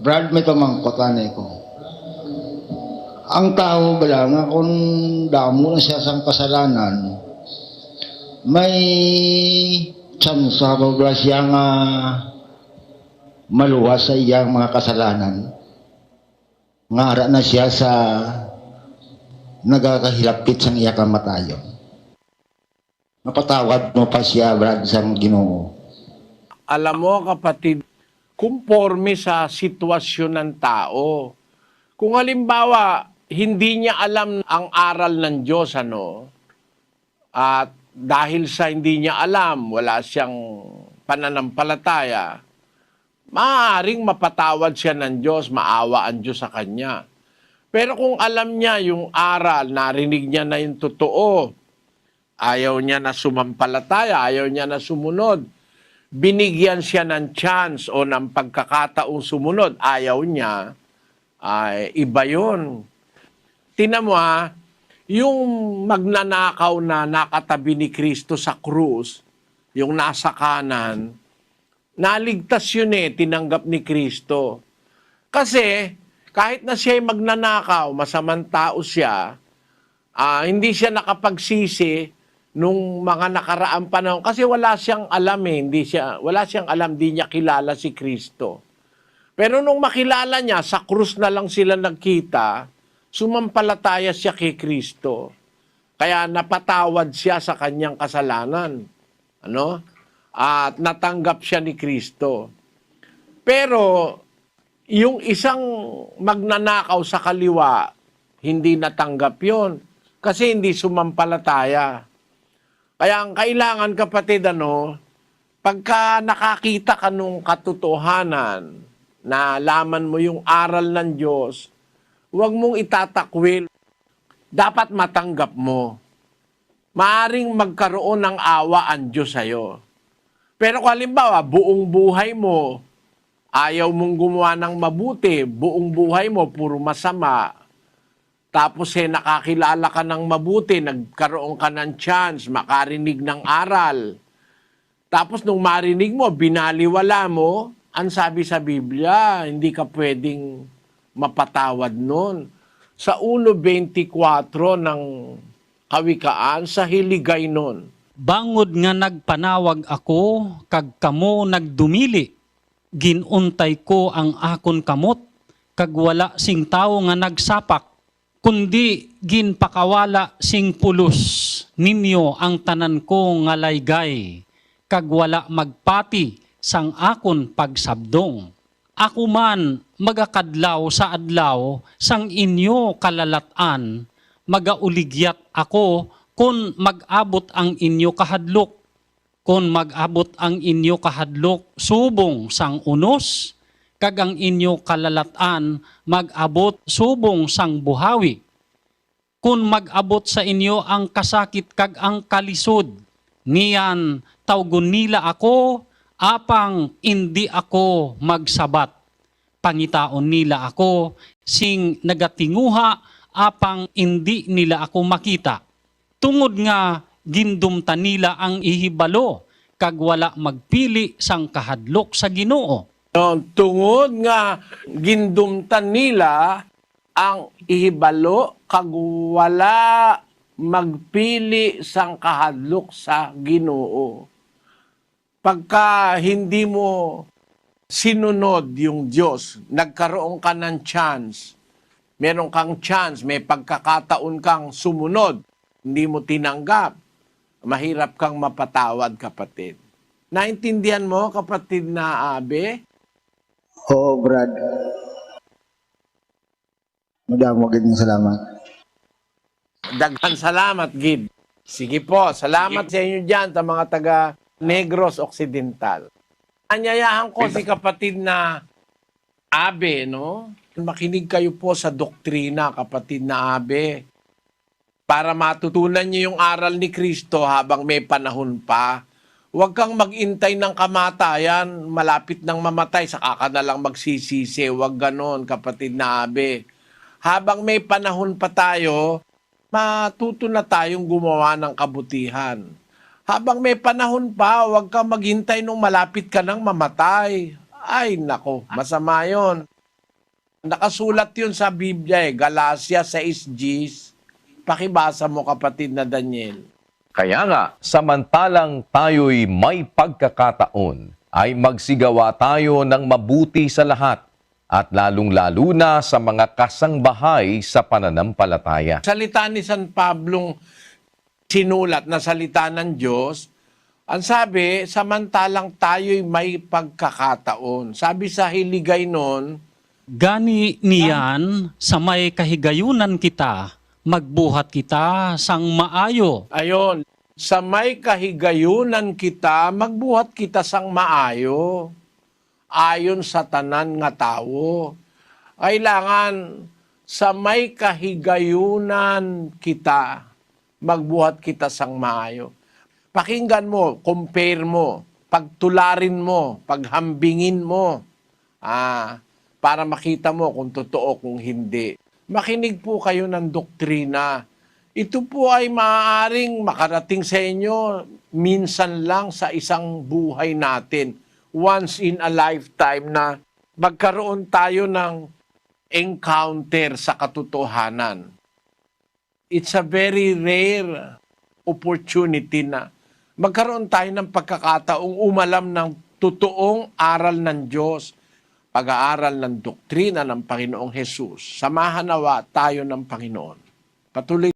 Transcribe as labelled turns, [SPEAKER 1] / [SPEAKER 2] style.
[SPEAKER 1] Brad, may pamangkotan eh ko. Ang tao bala nga kung damo na siya sang kasalanan, may chance sa bala siya nga maluwas sa iyang mga kasalanan. Nga ara na siya sa nagakahilapit sang iya kamatayon. Napatawad mo pa siya, Brad, sang ginoo.
[SPEAKER 2] Alam mo kapatid, kumporme sa sitwasyon ng tao. Kung halimbawa, hindi niya alam ang aral ng Diyos, ano, at dahil sa hindi niya alam, wala siyang pananampalataya, maaaring mapatawad siya ng Diyos, maawa ang Diyos sa kanya. Pero kung alam niya yung aral, narinig niya na yung totoo, ayaw niya na sumampalataya, ayaw niya na sumunod, binigyan siya ng chance o ng pagkakataong sumunod, ayaw niya, ay iba yun. Tinan mo ha, yung magnanakaw na nakatabi ni Kristo sa krus, yung nasa kanan, naligtas yun eh, tinanggap ni Kristo. Kasi, kahit na siya magnanakaw, masamang tao siya, ah, hindi siya nakapagsisi nung mga nakaraang panahon kasi wala siyang alam eh, hindi siya wala siyang alam, di niya kilala si Kristo. Pero nung makilala niya, sa krus na lang sila nagkita, sumampalataya siya kay Kristo. Kaya napatawad siya sa kanyang kasalanan. Ano? At natanggap siya ni Kristo. Pero yung isang magnanakaw sa kaliwa, hindi natanggap yon kasi hindi sumampalataya. Kaya ang kailangan kapatid ano, pagka nakakita ka nung katotohanan na laman mo yung aral ng Diyos, huwag mong itatakwil. Dapat matanggap mo. Maaring magkaroon ng awa ang Diyos sa'yo. Pero kung halimbawa, buong buhay mo, ayaw mong gumawa ng mabuti, buong buhay mo, puro masama, tapos eh, nakakilala ka ng mabuti, nagkaroon ka ng chance, makarinig ng aral. Tapos nung marinig mo, binaliwala mo, ang sabi sa Biblia, hindi ka pwedeng mapatawad nun. Sa 1.24 ng Kawikaan, sa hiligay nun,
[SPEAKER 3] Bangod nga nagpanawag ako, kag kamo nagdumili. Ginuntay ko ang akon kamot, kag wala sing tao nga nagsapak. Kundi ginpakawala sing pulos ninyo ang tanan ko nga laygay, kag wala magpati sang akon pagsabdong. Ako man magakadlaw sa adlaw sang inyo kalalatan, magauligyat ako kung mag-abot ang inyo kahadlok. Kung mag-abot ang inyo kahadlok, subong sang unos, kag ang inyo kalalatan, mag-abot subong sang buhawi. Kung mag-abot sa inyo ang kasakit kag ang kalisod, niyan tawgon nila ako, apang hindi ako magsabat. Pangitaon nila ako, sing nagatinguha, apang hindi nila ako makita. Tungod nga gindumta nila ang ihibalo, kag wala magpili sang kahadlok sa Ginoo.
[SPEAKER 2] No, tungod nga gindumtan nila ang ihibalo kag wala magpili sang kahadlok sa Ginoo. Pagka hindi mo sinunod yung Diyos, nagkaroon ka ng chance, meron kang chance, may pagkakataon kang sumunod, hindi mo tinanggap, mahirap kang mapatawad kapatid. Naintindihan mo kapatid na Abe?
[SPEAKER 1] Oo, Brad. Madamo ng salamat.
[SPEAKER 2] Daghan salamat, Gid. Sige po, salamat sa inyo dyan sa mga taga Negros Occidental. Anyayahan ko si kapatid na Abe, no? Makinig kayo po sa doktrina, kapatid na Abe. Para matutunan niyo yung aral ni Kristo habang may panahon pa. Huwag kang magintay ng kamatayan, malapit ng mamatay, saka ka na lang magsisisi. Huwag ganon, kapatid na Abe. Habang may panahon pa tayo, matuto na tayong gumawa ng kabutihan. Habang may panahon pa, huwag kang maghintay nung malapit ka nang mamatay. Ay, nako, masama yon. Nakasulat yun sa Biblia eh, Galacia 6Gs. Pakibasa mo kapatid na Daniel.
[SPEAKER 4] Kaya nga, samantalang tayo'y may pagkakataon, ay magsigawa tayo ng mabuti sa lahat at lalong-lalo na sa mga kasangbahay sa pananampalataya.
[SPEAKER 2] Salita ni San Pablong sinulat na salita ng Diyos, ang sabi, samantalang tayo'y may pagkakataon. Sabi sa hiligay noon,
[SPEAKER 3] Gani niyan sa may kahigayunan kita, magbuhat kita sang maayo.
[SPEAKER 2] ayon, sa may kahigayunan kita, magbuhat kita sang maayo. Ayon sa tanan nga tao. Kailangan sa may kahigayunan kita, magbuhat kita sang maayo. Pakinggan mo, compare mo, pagtularin mo, paghambingin mo, ah, para makita mo kung totoo, kung hindi. Makinig po kayo ng doktrina. Ito po ay maaaring makarating sa inyo minsan lang sa isang buhay natin. Once in a lifetime na magkaroon tayo ng encounter sa katotohanan. It's a very rare opportunity na magkaroon tayo ng pagkakataong umalam ng totoong aral ng Diyos, pag-aaral ng doktrina ng Panginoong Hesus. Samahan nawa tayo ng Panginoon. Patuloy